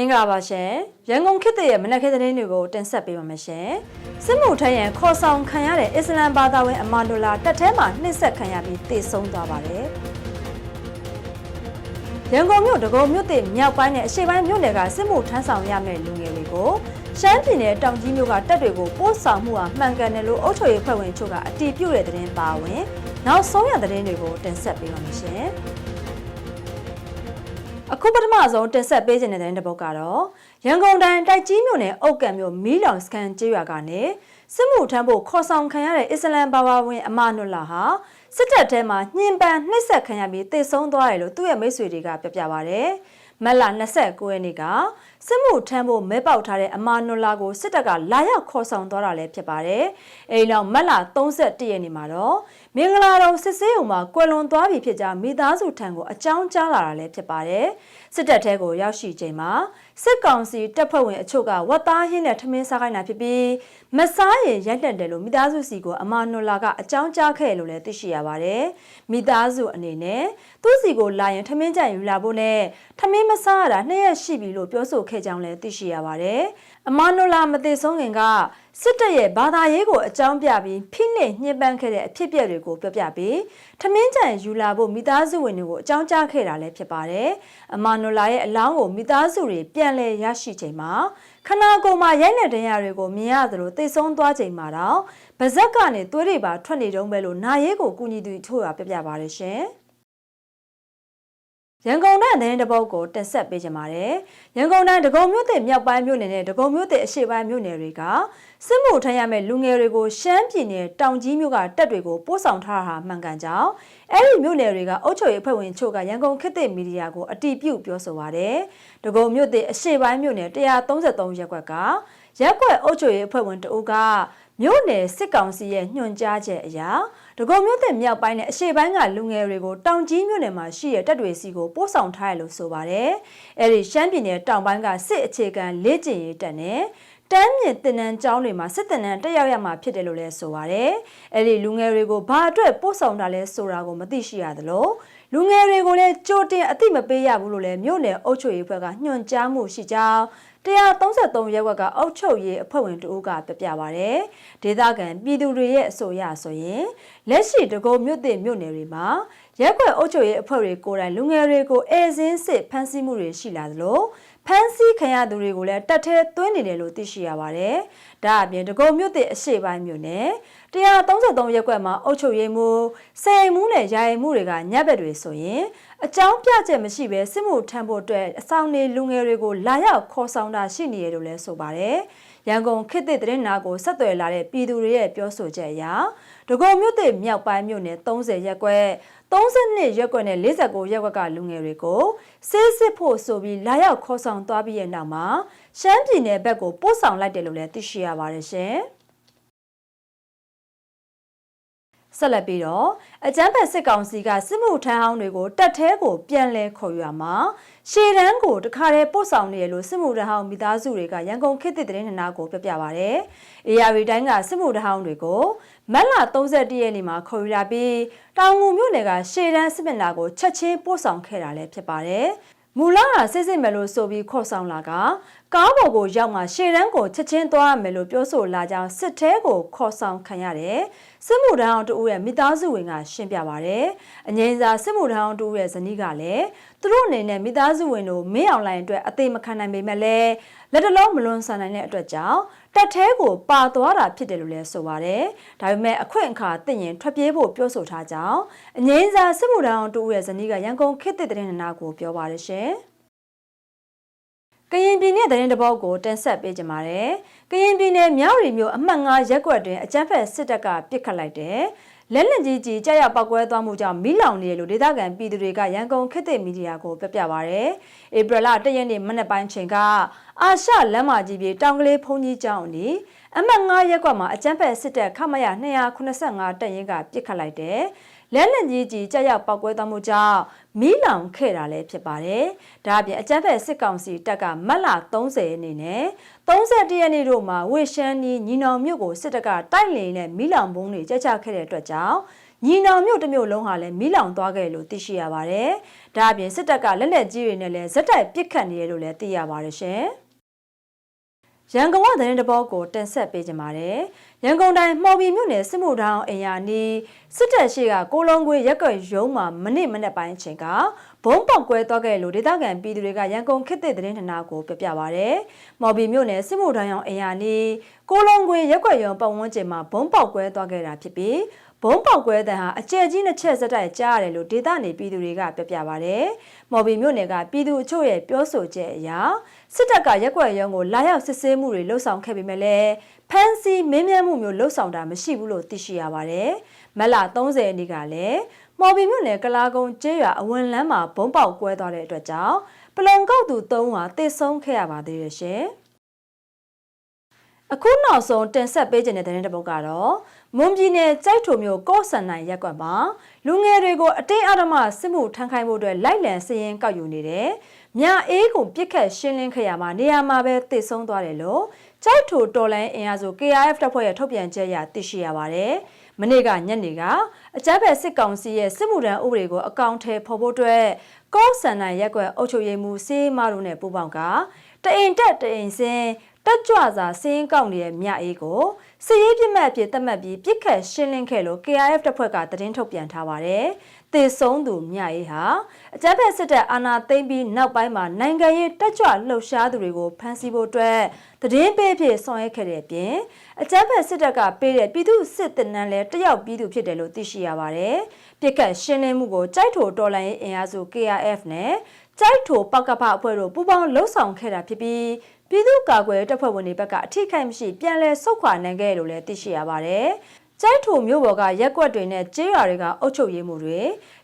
င်္ဂလာပါရှင်ရန်ကုန်ခေတ်သစ်ရဲ့မနက်ခင်းသတင်းတွေကိုတင်ဆက်ပေးပါမယ်ရှင်စစ်မှုထမ်းရန်ခေါ်ဆောင်ခံရတဲ့အစ္စလမ်ဘာသာဝင်အမာနူလာတက်ထဲမှာနှိမ့်ဆက်ခံရပြီးတေဆုံးသွားပါတယ်ရန်ကုန်မြို့ဒဂုံမြို့တစ်မြောက်ပိုင်းနဲ့အရှေ့ပိုင်းမြို့နယ်ကစစ်မှုထမ်းဆောင်ရမယ့်လူငယ်တွေကိုရှမ်းပြည်နယ်တောင်ကြီးမြို့ကတပ်တွေကိုပို့ဆောင်မှုဟာမှန်ကန်တယ်လို့အုပ်ချုပ်ရေးဖွဲ့ဝင်ချုပ်ကအတည်ပြုတဲ့သတင်းပါဝင်နောက်ဆုံးရသတင်းတွေကိုတင်ဆက်ပေးပါမယ်ရှင် အခုပထမဆုံးတင်ဆက်ပေးခြင်းတဲ့တဲ့ပုတ်ကတော့ရန်ကုန်တိုင်းတိုက်ကြီးမြို့နယ်အုတ်ကံမြို့မီးလောင်စကန်ကျေးရွာကနေစစ်မှုထမ်းဖို့ခေါ်ဆောင်ခံရတဲ့အစ္စလမ်ဘာဘာဝင်အမနုလာဟာစစ်တပ်ထဲမှာညှဉ်းပန်းနှိပ်စက်ခံရပြီးတေဆုံးသွားတယ်လို့သူ့ရဲ့မိတ်ဆွေတွေကပြောပြပါဗျ။မက်လာ29ရက်နေ့က စစ်မှုထမ်းဖို့မဲပေါက်ထားတဲ့အမာနုလာကိုစစ်တပ်ကလာရောက်ခေါ်ဆောင်သွားတာလည်းဖြစ်ပါတယ်။အဲဒီနောက်မက်လာ31ရက်နေ့မှာတော့မင်္ဂလာတော်စစ်စေးုံမှာကွယ်လွန်သွားပြီဖြစ်ကြောင်းမိသားစုထံကိုအကြောင်းကြားလာတာလည်းဖြစ်ပါတယ်။စစ်တပ်ထဲကိုရောက်ရှိချိန်မှာစစ်ကောင်စီတပ်ဖွဲ့ဝင်အချို့ကဝတ်သားဟင်းနဲ့ထမင်းစားခိုင်းတာဖြစ်ပြီးမစားရင်ရိုက်တက်တယ်လို့မိသားစုစီကိုအမာနုလာကအကြောင်းကြားခဲ့လို့လည်းသိရှိရပါတယ်။မိသားစုအနေနဲ့သူ့စီကိုလာရင်ထမင်းကြိုင်ယူလာဖို့နဲ့ထမင်းမစားရတာနှစ်ရက်ရှိပြီလို့ပြောဆိုခဲ့ကြောင်းလည်းသိရှိရပါတယ်။အမာနုလာမသိဆုံးခင်ကစစ်တပ်ရဲ့ဘာသာရေးကိုအကြောင်းပြပြီးဖိနှိပ်ညှဉ်းပန်းခဲ့တဲ့အဖြစ်အပျက်တွေကိုပြောပြပြီးထမင်းကြံယူလာဖို့မိသားစုဝင်တွေကိုအကြောင်းကြားခဲ့တာလည်းဖြစ်ပါတယ်။အမာနူလာရဲ့အလောင်းကိုမိသားစုတွေပြန်လည်ရရှိချိန်မှာခနာကိုမှာရိုက်လက်တဲ့ရတွေကိုမြင်ရသလိုသိဆုံးသွားချိန်မှာတော့ဗဇက်ကနေသွေးတွေပါထွက်နေတုံးပဲလို့နာရဲကိုကူညီသူချို့ကပြပြပါတယ်ရှင်။ ရန်ကုန်တိုင်းသတင်းတပုတ်ကိုတက်ဆက်ပေးကြပါမယ်။ရန်ကုန်တိုင်းဒဂုံမြို့သစ်မြောက်ပိုင်းမြို့နယ်နဲ့ဒဂုံမြို့သစ်အရှေ့ပိုင်းမြို့နယ်တွေကစစ်မှုထမ်းရမယ့်လူငယ်တွေကိုရှမ်းပြည်နယ်တောင်ကြီးမြို့ကတပ်တွေကိုပို့ဆောင်ထားတာမှန်ကန်ကြောင်းအဲ့ဒီမြို့နယ်တွေကအုပ်ချုပ်ရေးအဖွဲ့ဝင်ချို့ကရန်ကုန်ခေတ်သစ်မီဒီယာကိုအတီးပြုတ်ပြောဆိုပါတယ်။ဒဂုံမြို့သစ်အရှေ့ပိုင်းမြို့နယ်133ရပ်ကွက်ကရက်ကွက်အုပ်ချုပ်ရေးအဖွဲ့ဝင်တအုပ်ကမြို့နယ်စစ်ကောင်စီရဲ့ညွှန်ကြားချက်အရ ဒဂုံမြို့သစ်မြောက်ပိုင်းနဲ့အရှေ့ပိုင်းကလူငယ်တွေကိုတောင်ကြီးမြို့နယ်မှာရှိတဲ့တပ်တွေစီကိုပို့ဆောင်ထားရလို့ဆိုပါတယ်။အဲဒီရှမ်းပြည်နယ်တောင်ပိုင်းကစစ်အခြေခံလေ့ကျင့်ရေးတပ်နဲ့တမ်းမြင့်တင်နန်းကျောင်းတွေမှာစစ်တင်နန်းတက်ရောက်ရမှာဖြစ်တယ်လို့လည်းဆိုပါတယ်။အဲဒီလူငယ်တွေကိုဘာအတွက်ပို့ဆောင်တာလဲဆိုတာကိုမသိရှိရသလို လူငယ်တွေကိုလည်းကြိုတင်အသိမပေးရဘူးလို့လည်းမြို့နယ်အုပ်ချုပ်ရေးဘက်ကညွှန်ကြားမှုရှိကြောင်း133ရက်ကွက်ကအုပ်ချုပ်ရေးအဖွဲ့ဝင်တို့ကပြပြပါဗျ။ဒေသခံပြည်သူတွေရဲ့အဆိုအရဆိုရင်လက်ရှိတကုံမြို့သစ်မြို့နယ်တွေမှာ ရက်ကွက်အုပ်ချုပ်ရေးအဖွဲ့တွေကိုယ်တိုင်လူငယ်တွေကိုအဲစင်းစစ်ဖမ်းဆီးမှုတွေရှိလာသလိုဖမ်းဆီးခံရသူတွေကိုလည်းတက်ထဲသွင်းနေတယ်လို့သိရှိရပါတယ်။ဒါအပြင်တကုံမြို့သစ်အရှိပိုင်းမြို့နယ်133ရက်ကွက်မှာအုပ်ချုပ်ရေးမှုစေမှုနဲ့ယာယီမှုတွေကညက်ဘက်တွေဆိုရင်အကြောင်းပြချက်မရှိဘဲစစ်မှုထမ်းဖို့အတွက်အဆောင်နေလူငယ်တွေကိုလာရောက်ခေါ်ဆောင်တာရှိနေတယ်လို့လည်းဆိုပါတယ်။ရန်ကုန်ခေတ်သစ်သတင်းနာကိုဆက်သွယ်လာတဲ့ပြည်သူတွေရဲ့ပြောဆိုချက်အရဒဂုံမြို့သစ်မြောက်ပိုင်းမြို့နယ်30ရက်ကွက် 32ရက်ကွက်နဲ့49ရက်ကွက်ကလူငယ်တွေကိုစစ်စစ်ဖို့ဆိုပြီးလာရောက်ခေါ်ဆောင်သွားပြီးရဲ့နောက်မှာရှမ်းပြည်နယ်ဘက်ကိုပို့ဆောင်လိုက်တယ်လို့လည်းသိရှိရပါတယ်ရှင်။ဆက်လက်ပြီးတော့အကြမ်းဖက်စစ်ကောင်စီကစစ်မှုထမ်းဟောင်းတွေကိုတက်သေးကိုပြန်လဲခေါ်ယူရမှာရှေတန်းကိုတခါတည်းပို့ဆောင်နေရလို့စစ်မှုထမ်းဟောင်းမိသားစုတွေကရန်ကုန်ခေတ်သစ်သတင်းဌာနကိုပြပြပါဗျ။ AR တိုင်းကစစ်မှုထမ်းဟောင်းတွေကို မက်လာ31ရက်နေ့မှာခေါ်ယူလာပြီးတောင်ငူမြို့နယ်ကရှေတန်းစစ်မျက်နှာကိုချက်ချင်းပို့ဆောင်ခဲ့တာလည်းဖြစ်ပါတယ်။မူလာကစစ်စစ်မယ်လို့ဆိုပြီးခေါ်ဆောင်လာက ကားပေါ်ကိုရောက်မှရှေ့တန်းကိုချက်ချင်းသွားရမယ်လို့ပြောဆိုလာကြောင်းစစ်ထဲကိုခေါ်ဆောင်ခံရတယ်။စစ်မှုထမ်းအောင်တူရဲ့မိသားစုဝင်ကရှင်းပြပါဗျ။အငိမ့်စာစစ်မှုထမ်းအောင်တူရဲ့ဇနီးကလည်းသူတို့အနေနဲ့မိသားစုဝင်တို့မင်းအောင်လိုင်းအတွက်အသေးမခံနိုင်ပေမဲ့လည်းလက်တလုံးမလွန်ဆန်နိုင်တဲ့အတွက်ကြောင့်တက်သေးကိုပါသွားတာဖြစ်တယ်လို့လည်းဆိုပါတယ်။ဒါပေမဲ့အခွင့်အခါသိရင်ထွက်ပြေးဖို့ပြောဆိုထားကြောင်းအငိမ့်စာစစ်မှုထမ်းအောင်တူရဲ့ဇနီးကရန်ကုန်ခေတ်သစ်တဲ့နာကိုပြောပါတယ်ရှင်။ ကရင်ပြည်နယ်သတင်းတပုတ်ကိုတင်ဆက်ပေးကြပါမယ်။ကရင်ပြည်နယ်မြောက်ရီမြို့အမှတ်9ရက်ကွက်တွင်အကြမ်းဖက်စစ်တပ်ကပစ်ခတ်လိုက်တဲ့လက်လက်ကြီးကြီးကြာရပောက်ကွဲသွားမှုကြောင့်မိလောင်နေလို့ဒေသခံပြည်သူတွေကရန်ကုန်ခေတ်သစ်မီဒီယာကိုပြပြပါရယ်ဧပြီလ၁ရက်နေ့မနက်ပိုင်းချိန်ကအာရှလမ်းမကြီးပြေတောင်ကလေးဖုန်ကြီးကျောင်းအနီး အမှတ်9ရက်ကွက်မှာအကြမ်းဖက်စစ်တပ်ခမရ285တပ်ရင်းကပစ်ခတ်လိုက်တယ်လက်လက်ကြီးကြီးကြောက်ရောက်ပောက်ကွဲသွားမှုကြောင့်မီးလောင်ခဲ့တာလည်းဖြစ်ပါတယ်။ဒါအပြင်အကြမ်းဖက်စစ်ကောင်စီတပ်ကမတ်လ30ရက်နေ့နဲ့31ရက်နေ့တို့မှာဝေရှမ်းနီညီနောင်မြို့ကိုစစ်တပ်ကတိုက်လင်နဲ့မီးလောင်ပုံးတွေကြက်ချခဲ့တဲ့အတွက်ကြောင့်ညီနောင်မြို့တစ်မြို့လုံးဟာလည်းမီးလောင်သွားခဲ့လို့သိရှိရပါတယ်။ဒါအပြင်စစ်တပ်ကလက်လက်ကြီးတွေနဲ့လည်းဇက်တိုက်ပစ်ခတ်နေရလို့လည်းသိရပါတယ်ရှင်။ ရန်ကုန်ကသတင်းတဘောကိုတင်ဆက်ပေးကြပါမယ်။ရန်ကုန်တိုင်းမှော်ဘီမြို့နယ်စစ်မှုထောင်အင်ယာနီစစ်တပ်ရှိကကိုလုံးခွေရက်ကွက်ရုံးမှာမနစ်မနေ့ပိုင်းအချိန်ကဘုံပေါက်ကွဲသွားခဲ့လို့ဒေသခံပြည်သူတွေကရန်ကုန်ခေတ်သစ်သတင်းဌာနကိုပြပြပါရယ်။မော်ဘီမြို့နယ်စစ်မှုထောင်အင်ယာနီကိုလုံးခွေရက်ကွက်ရုံးပတ်ဝန်းကျင်မှာဘုံပေါက်ကွဲသွားခဲ့တာဖြစ်ပြီး ဘုံပေါက်ကွဲတဲ့ဟာအကျယ်ကြီးနှစ်ချက်စက်တိုက်ကြားရတယ်လို့ဒေသနေပြည်သူတွေကပြပြပါရယ်။မော်ဘီမြို့နယ်ကပြည်သူအချို့ရဲ့ပြောဆိုချက်အရစစ်တပ်ကရက်ကွက်ရုံးကိုလာရောက်စစ်ဆေးမှုတွေလှုပ်ဆောင်ခဲ့ပေမဲ့လည်းဖမ်းဆီးမင်းမြတ်မှုမျိုးလှုပ်ဆောင်တာမရှိဘူးလို့သိရှိရပါတယ်။မက်လာ30ရက်နေ့ကလည်းမော်ဘီမြို့နယ်ကလာကုန်းကျေးရွာအဝင်လမ်းမှာဘုံပေါက်ကွဲသွားတဲ့အတွက်ကြောင့်ပလုံကောက်သူ၃ဟာတေဆုံးခဲ့ရပါသေးတယ်ရှင်။ အခုနောက်ဆုံးတင်ဆက်ပေးခြင်းတဲ့တဲ့တစ်ပုဒ်ကတော့မွန်ပြည်နယ်ကြိုက်ထုံမြို့ကော့ဆန်နိုင်ရက်ကွက်မှာလူငယ်တွေကိုအတင်းအဓမ္မစစ်မှုထမ်းခိုင်းဖို့အတွက်လိုက်လံစည်ရင်ကောက်ယူနေတယ်။မြအေးကိုပြစ်ခတ်ရှင်းလင်းခဲ့ရမှာနေရာမှာပဲတည်ဆုံးသွားတယ်လို့ကြိုက်ထုတော်လိုင်းအင်အားစု KRF တပ်ဖွဲ့ရဲ့ထုတ်ပြန်ချက်အရသိရှိရပါတယ်။မနေ့ကညနေကအကြမ်းဖက်စစ်ကောင်စီရဲ့စစ်မှုထမ်းဥပဒေကိုအကောင့်ထဲဖော်ဖို့အတွက်ကော့ဆန်နိုင်ရက်ကွက်အုပ်ချုပ်ရေးမှူးစေးမတို့နဲ့ပူးပေါင်းကတအိမ်တက်တအိမ်စင်း တက်ကြွစွာစင်းကောက်နေတဲ့မြအေးကိုစစ်ရေးပြစ်မှတ်အဖြစ်သတ်မှတ်ပြီးပြစ်ခတ်ရှင်းလင်းခဲ့လို့ KRF တပ်ဖွဲ့ကသတင်းထုတ်ပြန်ထားပါတယ်။တေဆုံးသူမြအေးဟာအကြမ်းဖက်စစ်တပ်အာဏာသိမ်းပြီးနောက်ပိုင်းမှာနိုင်ငံရေးတက်ကြွလှုပ်ရှားသူတွေကိုဖမ်းဆီးဖို့အတွက်သတင်းပေးဖြစ်ဆောင်ရွက်ခဲ့တဲ့အပြင်အကြမ်းဖက်စစ်တပ်ကပေးတဲ့ပြည်သူစစ်တပ်နန်းလဲတယောက်ပြည်သူဖြစ်တယ်လို့သိရှိရပါတယ်။ပြစ်ခတ်ရှင်းလင်းမှုကိုကြိုက်ထိုတော်လှန်ရေးအင်အားစု KRF နဲ့ ကြိုက်ထိုပောက်ကပအဖွဲ့တို့ပူးပေါင်းလှုပ်ဆောင်ခဲ့တာဖြစ်ပြီးပြည်သူ့ကာကွယ်တပ်ဖွဲ့ဝင်တွေဘက်ကအထိခိုက်မရှိပြန်လည်ဆုတ်ခွာနိုင်ခဲ့လို့လည်းသိရှိရပါတယ်။ကျိုက်ထိုမြို့ပေါ်ကရက်ကွက်တွေနဲ့ကျေးရွာတွေကအုပ်ချုပ်ရေးမှုတွေ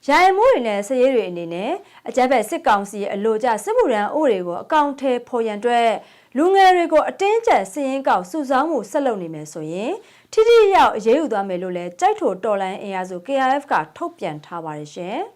ရိုင်မှုတွေနဲ့စရေးတွေအနေနဲ့အကြမ်းဖက်စစ်ကောင်စီရဲ့အလို့ကျစစ်မှုရန်ဥပဒေကိုအကောင့်ထဲဖော်ရန်အတွက်လူငယ်တွေကိုအတင်းကျပ်စည်ရင်ကောက်စုဆောင်းမှုဆက်လုပ်နေမယ်ဆိုရင်ထိထိရောက်အရေးယူသွားမယ်လို့လည်းကြိုက်ထိုတော်လန်အင်အားစု KRF ကထုတ်ပြန်ထားပါတယ်ရှင်။